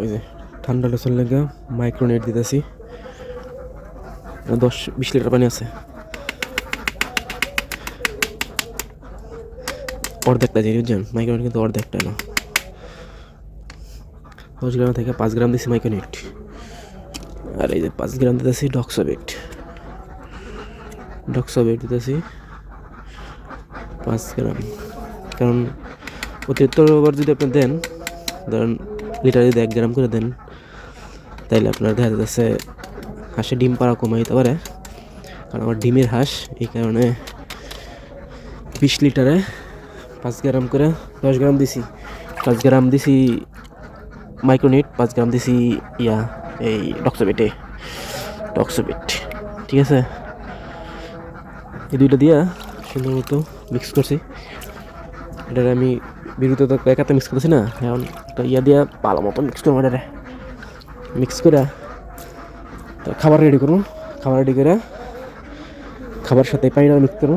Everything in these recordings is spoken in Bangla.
ওই যে ঠান্ডা লোসন লেগে মাইক্রোনেট দিতেছি। দশ, বিশ লিটার পানি আছে। অর্ধেকটা জিনিস বুঝছেন? মাইক্রোনেট কিন্তু অর্ধেকটা না। দশ গ্রাম থেকে পাঁচ গ্রাম দিছি মাইক্রোনেট আর এই যে পাঁচ গ্রাম দিতেছি ডক্সোবেট ডক্সোবেট দিতেছি পাঁচ গ্রাম। কারণ অতিরিক্ত ওভার যদি আপনি দেন, ধরেন লিটারে যদি এক গ্রাম করে দেন। তাইলে আপনার দেখা যাচ্ছে হাঁসে ডিম পাড়া কমে যেতে পারে। কারণ আমার ডিমের হাঁস, এই কারণে বিশ লিটারে পাঁচ গ্রাম করে দশ গ্রাম দিছি। পাঁচ গ্রাম দিছি মাইক্রোনিট পাঁচ গ্রাম দিছি ইয়া, এই ডক্সোবেটে ডক্সোবেট ঠিক আছে? এই দুইটা দিয়া সুন্দর মতো মিক্স করছি। এটা আমি বিরুদ্ধে তো একাতে মিক্স করতেছি না, এখন একটা ইয়া দিয়া ভালো মতো মিক্স করব এটারে মিক্স করে তো খাবার রেডি করব, খাবার রেডি করে খাবার সাথে পানিটা মিক্স করব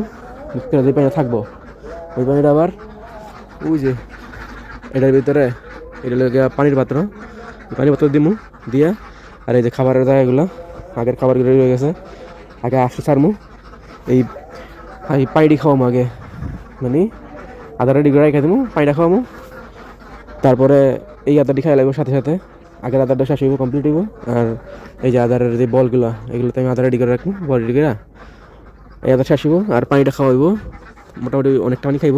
মিক্স করে যে পানিটা থাকব, ওই পানিটা আবার ওই যে এটার ভিতরে এটা লাগে পানির পাত্র পানির পাত্র দিমু, দিয়া আর এই যে খাবারের জায়গাগুলো, আগের খাবারগুলো রয়ে গেছে, আগে আসতে ছাড়মু এই পানিটি খাওয়ামু আগে মানে আদা রেডি করে রেখে দেবো পানিটা খাওয়ামু তারপরে এই আদাটি খাই লাগবে সাথে সাথে। আগের আদারটা শেষ হইব কমপ্লিট হইব। আর এই যে আদারের যে বলগুলো, এগুলোতে আমি আদা রেডি করে রাখব বল রেডি করে এই আদা শেষ হইব, আর পানিটা খাওয়াইব মোটামুটি অনেকটা পানি খাইব।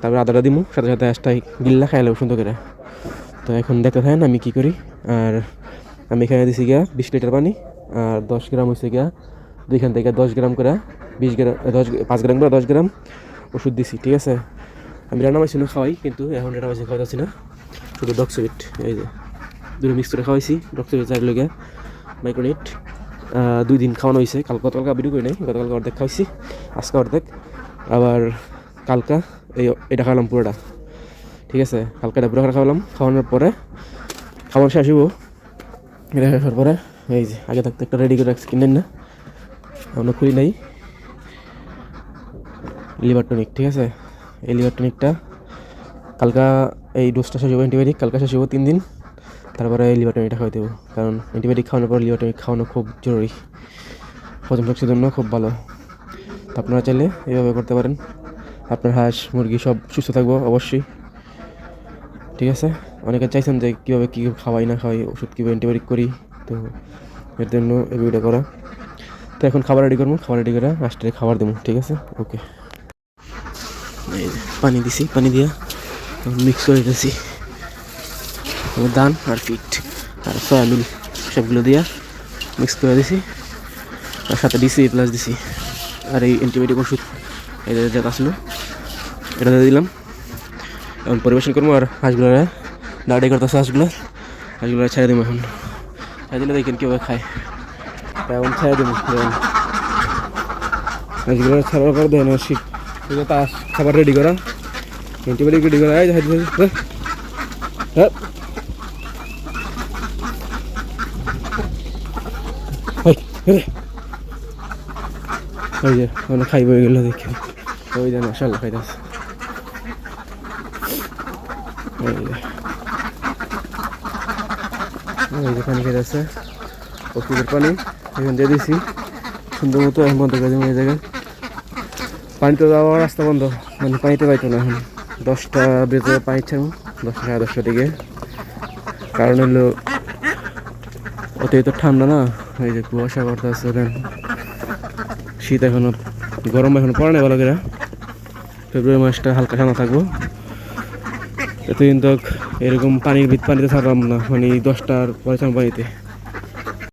তারপরে আদাটা দিব সাথে সাথে আশটাই গিল্লা খাই লাগবো সুন্দর করে। তো এখন দেখতে থাকেন আমি কি করি। আর আমি এখানে দিছি গিয়া বিশ লিটার পানি, আর দশ গ্রাম হয়েছে গিয়া দুইখান থেকে দশ গ্রাম করে বিশ গ্রাম দশ পাঁচ গ্রাম করে দশ গ্রাম ওষুধ দিছি, ঠিক আছে? আমি রান্না মাছি খাওয়াই, কিন্তু এখন রান্না মাছি খাওয়াচ্ছি না। শুধু ডক্সোভিট এই যে দুটো মিক্স করে খাওয়াইছি ডক্সোভিট চার লোকে মাইক্রোনিট দুই দিন খাওয়ানো হয়েছে কাল গতকালকে ভিডিও করি নাই, গতকালকে অর্ধেক খাওয়াইছি, আজকে অর্ধেক। আবার কালকা, এই, এটা খাওয়ালাম পুরোটা। ঠিক আছে, কালকে এটা পুরো খাওয়ালাম, খাওয়ানোর পরে খাওয়ানো শেষ হইব। এটা শেষ হওয়ার পরে, এই যে, আগে থাকতে একটা রেডি করে রাখছি, কিনেন না। আমরা খুলি নাই। লিভার টনিক ঠিক আছে? এই লিভার টনিকটা কালকা এই ডোজটা শেষ হব অ্যান্টিবায়োটিক কালকা শেষ হব তিন দিন। তারপরে এই টনিকটা খাওয়াই দেবো, কারণ অ্যান্টিবায়োটিক খাওয়ানোর পর লিভার টনিক খাওয়ানো খুব জরুরি। হজম শক্তির জন্য খুব ভালো। আপনারা চাইলে এইভাবে করতে পারেন। আপনার হাঁস, মুরগি সব সুস্থ থাকব অবশ্যই। ঠিক আছে? অনেকে চাইছেন যে কীভাবে কী খাওয়াই, না খাওয়াই, ওষুধ কীভাবে অ্যান্টিবায়োটিক করি। তো এর জন্য এই ভিডিওটা করা। তো এখন খাবার রেডি করব, খাবার রেডি করে লাস্টে খাবার দেবো, ঠিক আছে? ওকে পানি দিছি, পানি দিয়া মিক্স করে দিতেছি ধান আর ফিট আর সয়াবিন সবগুলো দিয়া মিক্স করে দিছি। আর সাথে ডিসি প্লাস দিছি। আর এই অ্যান্টিবায়োটিক ওষুধ, এটা যেটা আসলো এটা দিয়ে দিলাম। এখন পরিবেশন করব আর হাঁসগুলো দাঁড়াই করতেছে হাঁসগুলো। হাঁসগুলো ছেড়ে দেবো এখন। ছেড়ে দিলে দেখেন কীভাবে খায়। এখন ছেড়ে দেবো হাঁসগুলো ছাড়ার পর দেন শীত। এটা তো আস- খাবার রেডি করা। অ্যান্টিবায়োটিক রেডি করা। এই যে হাঁস হ্যাঁ। ওই ওই ওই যে মানে খাইব এগুলো দেখে। ওই যে মশাল্লা যে। এই যে, পানি খাইতেছে। ওষুধের পানি। এখান দিয়ে দিছি। সুন্দর মতো এখন বন্ধ করে দেবো এই জায়গায়। পানি তো যাওয়ার রাস্তা বন্ধ। মানে পানিতে যাইতো না এখন। দশটা বেজে ছাড়বো দশটা সাড়ে দশটার দিকে। কারণ হলো অতিরিক্ত ঠান্ডা না, এই যে কুয়াশা করতে আছে দেন। শীত এখনও, গরম এখনও পড়ে না ভালো ফেব্রুয়ারি মাসটা হালকা ঠান্ডা থাকব। এতদিন তো এরকম পানির ভিত পানিতে ছাড়লাম না মানে দশটার পরে পানিতে।